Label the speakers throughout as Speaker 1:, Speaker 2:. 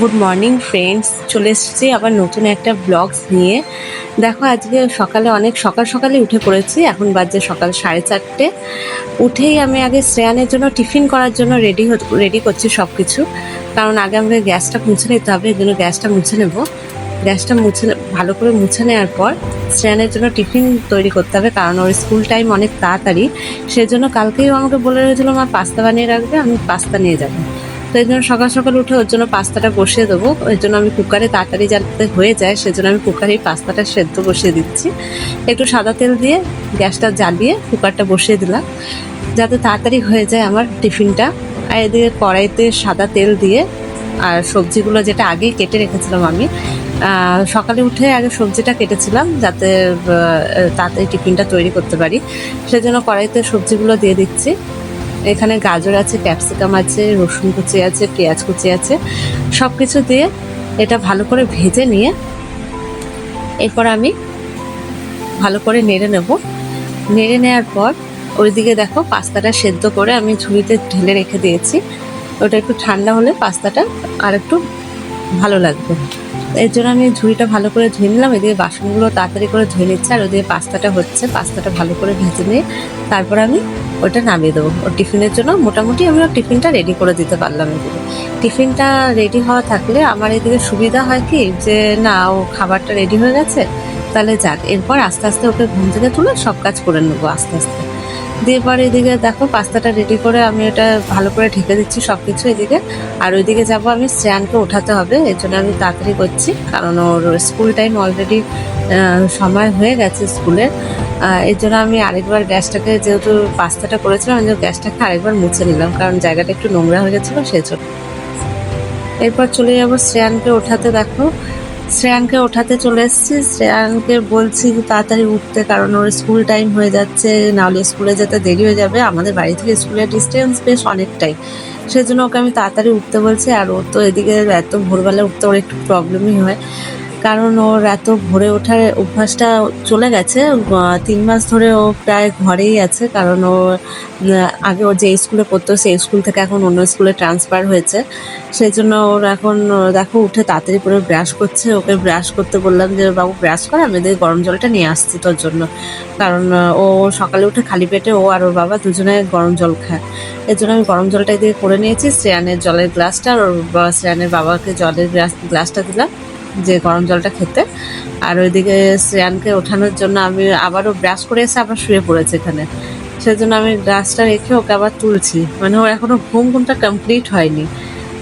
Speaker 1: Good morning friends চলে এসেছি আবার নতুন একটা ব্লগস নিয়ে। দেখো, আজকে সকালে অনেক সকাল সকালে উঠে পড়েছি। এখন বাজে সকাল সাড়ে চারটে। উঠেই আমি আগে শ্রেয়ানের জন্য, টিফিন করার জন্য রেডি রেডি করছি সব কিছু কারণ আগে আমাকে গ্যাসটা মুছে নিতে হবে, এই জন্য গ্যাসটা মুছে নেব। গ্যাসটা মুছে ভালো করে মুছে নেওয়ার পর শ্রেয়ানের জন্য টিফিন তৈরি করতে হবে, কারণ ওর স্কুল টাইম অনেক তাড়াতাড়ি। সেই জন্য কালকেই আমাকে বলে রয়েছিল আমার পাস্তা বানিয়ে রাখবে, আমি পাস্তা নিয়ে যাব। তো এই জন্য সকাল সকাল উঠে ওর জন্য পাস্তাটা বসিয়ে দেবো। ওই জন্য আমি কুকারে তাড়াতাড়ি যাতে হয়ে যায়, সেজন্য আমি কুকারেই পাস্তাটা সেদ্ধ বসিয়ে দিচ্ছি। একটু সাদা তেল দিয়ে গ্যাসটা জ্বালিয়ে কুকারটা বসিয়ে দিলাম। যাতে তাড়াতাড়ি হয়ে যায় আমার টিফিনটা। আর এদিকে কড়াইতে সাদা তেল দিয়ে আর সবজিগুলো যেটা আগেই কেটে রেখেছিলাম আমি সকালে উঠে আগে সবজিটা কেটেছিলাম যাতে তাড়াতাড়ি টিফিনটা তৈরি করতে পারি। সেজন্য কড়াইতে সবজিগুলো দিয়ে দিচ্ছি। এখানে গাজর আছে, ক্যাপসিকাম আছে, রসুন কুচি আছে, পেঁয়াজ কুচি আছে। সব কিছু দিয়ে এটা ভালো করে ভেজে নিয়ে এরপর আমি ভালো করে নেড়ে নেব। নেড়ে নেওয়ার পর ওইদিকে দেখো পাস্তাটা সেদ্ধ করে আমি ঝুড়িতে ঢেলে রেখে দিয়েছি। ওটা একটু ঠান্ডা হলে পাস্তাটা আর একটু ভালো লাগবে। এর জন্য আমি ঝুড়িটা ভালো করে ধুয়ে নিলাম। এদিকে বাসনগুলো তাড়াতাড়ি করে ধুয়ে নিচ্ছে আর ওদিকে পাস্তাটা হচ্ছে। পাস্তাটা ভালো করে ভেজে নিয়ে তারপর আমি ওটা নামিয়ে দেবো। ওর টিফিনের জন্য মোটামুটি আমি ওর টিফিনটা রেডি করে দিতে পারলাম এদিকে। টিফিনটা রেডি হওয়া থাকলে আমার এদিকে সুবিধা হয় কি যে, না, ও খাবারটা রেডি হয়ে গেছে, তাহলে যাক। এরপর আস্তে আস্তে ওকে ঘুম থেকে তুলে সব কাজ করে নেব আস্তে আস্তে। দিয়ে পরে এদিকে দেখো পাস্তাটা রেডি করে আমি এটা ভালো করে ঢেকে দিচ্ছি সব কিছু এদিকে। আর ওইদিকে যাব আমি শ্রেয়ানকে ওঠাতে হবে, এর জন্য আমি তাড়াতাড়ি করছি, কারণ ওর স্কুল টাইম অলরেডি সময় হয়ে গেছে স্কুলের এর জন্য আমি আরেকবার গ্যাসটাকে যেহেতু পাস্তাটা করেছিলাম, আমি গ্যাসটাকে আরেকবার মুছে নিলাম, কারণ জায়গাটা একটু নোংরা হয়ে গেছিল সেই জন্য এরপর চলে যাব শ্রেয়ানকে ওঠাতে, দেখো। শ্রেয়ানকে ওঠাতে চলে এসেছি। শ্রেয়ানকে বলছি তাড়াতাড়ি উঠতে, কারণ ওর স্কুল টাইম হয়ে যাচ্ছে নাহলে স্কুলে যেতে দেরি হয়ে যাবে। আমাদের বাড়ি থেকে স্কুলের ডিস্টেন্স বেশ অনেকটাই। সেজন্য ওকে আমি তাড়াতাড়ি উঠতে বলছি, আর ও তো এদিকে এত ভোরবেলা উঠতে ওর একটু প্রবলেমই হয়। কারণ ওর এত ভোরে ওঠার অভ্যাসটা চলে গেছে। তিন মাস ধরে ও প্রায় ঘরেই আছে, কারণ ও আগে ওর যে স্কুলে পড়তো সেই স্কুল থেকে এখন অন্য স্কুলে ট্রান্সফার হয়েছে। সেই জন্য ওর এখন, দেখো, উঠে তাড়াতাড়ি করে ব্রাশ করছে। ওকে ব্রাশ করতে বললাম যে, বাবু ব্রাশ কর, আমি এদিকে গরম জলটা নিয়ে আসছি তোর জন্য। কারণ, ও সকালে উঠে খালি পেটে ও আর ওর বাবা দুজনে গরম জল খায়। এর জন্য আমি গরম জলটা এদিকে করে নিয়েছি, শ্রেয়ানের জলের গ্লাসটা আর ওর শ্রেয়ানের বাবাকে জলের গ্লাস গ্লাসটা দিলাম। যে গরম জলটা খেতে। আর ওইদিকে শ্রেয়ানকে ওঠানোর জন্য আমি আবারও ব্রাশ করে এসে আবার শুয়ে পড়েছে এখানে। সেজন্য আমি গ্লাসটা রেখে ওকে আবার তুলছি। মানে ওর এখনও ঘুম ঘুমটা কমপ্লিট হয়নি।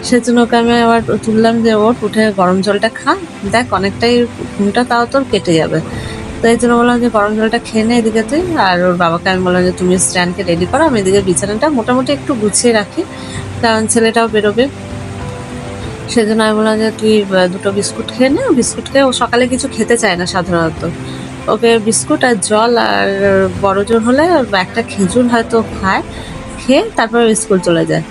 Speaker 1: সেজন্য ওকে আমি আবার তুললাম যে ওর উঠে গরম জলটা খা। দেখ, অনেকটাই ঘুমটা তাও তোর কেটে যাবে। তো এই জন্য বললাম যে, গরম জলটা খেয়ে নে এদিকে তুই। আর ওর বাবাকে আমি বললাম যে, তুমি স্ট্যান্ডকে রেডি করো, আমি এদিকে বিছানাটা মোটামুটি একটু গুছিয়ে রাখি। কারণ ছেলেটাও বেরোবে। সেজন্য আমি বললাম যে, তুই দুটো বিস্কুট খেয়ে নে। বিস্কুট খেয়ে ও সকালে কিছু খেতে চায় না সাধারণত। ওকে বিস্কুট আর জল আর বড় জোর হলে একটা খেজুর হয়তো খায়, খেয়ে তারপর স্কুল চলে যায়।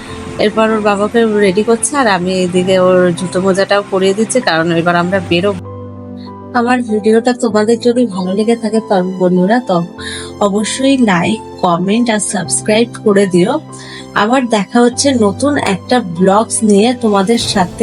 Speaker 1: এরপর ওর বাবাকে রেডি করছে আর আমি এদিকে ওর জুতো মোজাটাও পরিয়ে দিচ্ছি, কারণ এবার আমরা বেরোবো। আমার ভিডিওটা তোমাদের যদি ভালো লেগে থাকে বন্ধুরা, তো অবশ্যই লাইক কমেন্ট আর সাবস্ক্রাইব করে দিও। আবার দেখা হচ্ছে নতুন একটা ব্লগস নিয়ে তোমাদের সাথে।